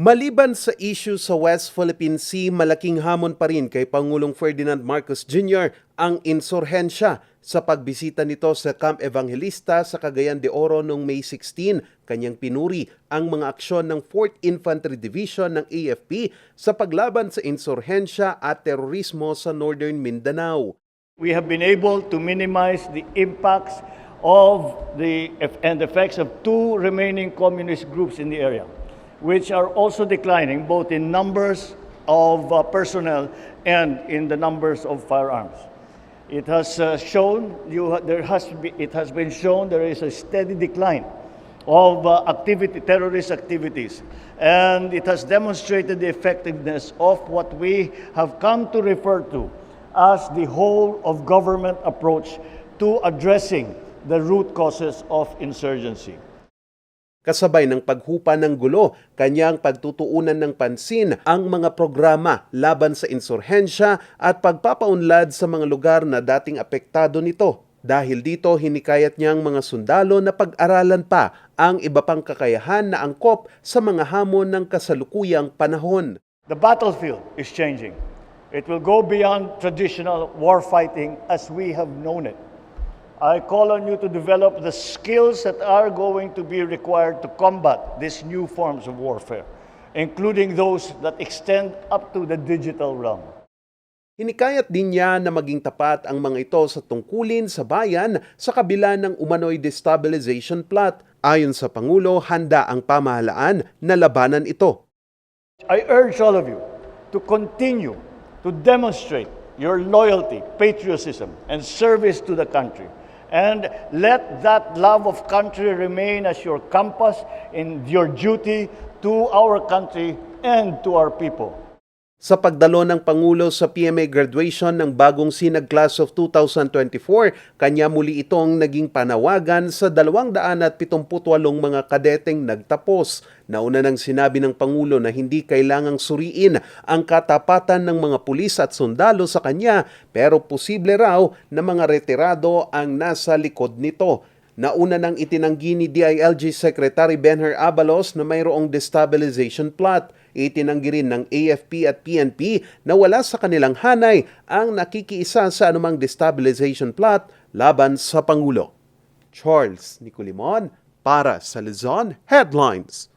Maliban sa issue sa West Philippine Sea, malaking hamon pa rin kay Pangulong Ferdinand Marcos Jr. ang insurhensya sa pagbisita nito sa Camp Evangelista sa Cagayan de Oro noong May 16. Kanyang pinuri ang mga aksyon ng 4th Infantry Division ng AFP sa paglaban sa insurhensya at terorismo sa Northern Mindanao. We have been able to minimize the impacts of the and effects of two remaining communist groups in the area, which are also declining both in numbers of uh, personnel and in the numbers of firearms. It has uh, shown you there has be, it has been shown there is a steady decline of uh, activity terrorist activities and it has demonstrated the effectiveness of what we have come to refer to as the whole of government approach to addressing the root causes of insurgency. Kasabay ng paghupa ng gulo, kanyang pagtutuunan ng pansin ang mga programa laban sa insurhensya at pagpapaunlad sa mga lugar na dating apektado nito. Dahil dito, hinikayat niyang mga sundalo na pag-aralan pa ang iba pang kakayahan na angkop sa mga hamon ng kasalukuyang panahon. The battlefield is changing. It will go beyond traditional war fighting as we have known it. I call on you to develop the skills that are going to be required to combat these new forms of warfare, including those that extend up to the digital realm. Hinikayat din niya na maging tapat ang mga ito sa tungkulin sa bayan sa kabila ng umano'y destabilization plot. Ayon sa Pangulo, handa ang pamahalaan na labanan ito. I urge all of you to continue to demonstrate your loyalty, patriotism, and service to the country. And let that love of country remain as your compass in your duty to our country and to our people. Sa pagdalo ng Pangulo sa PMA graduation ng bagong Sinag Class of 2024, kanya muli itong naging panawagan sa 278 mga kadeteng nagtapos. Nauna nang sinabi ng Pangulo na hindi kailangang suriin ang katapatan ng mga pulis at sundalo sa kanya pero posible raw na mga retirado ang nasa likod nito. Nauna nang itinanggi ni DILG Secretary Benher Abalos na mayroong destabilization plot. Itinanggi rin ng AFP at PNP na wala sa kanilang hanay ang nakikiisa sa anumang destabilization plot laban sa Pangulo. Charles Nicolimon para sa Luzon Headlines.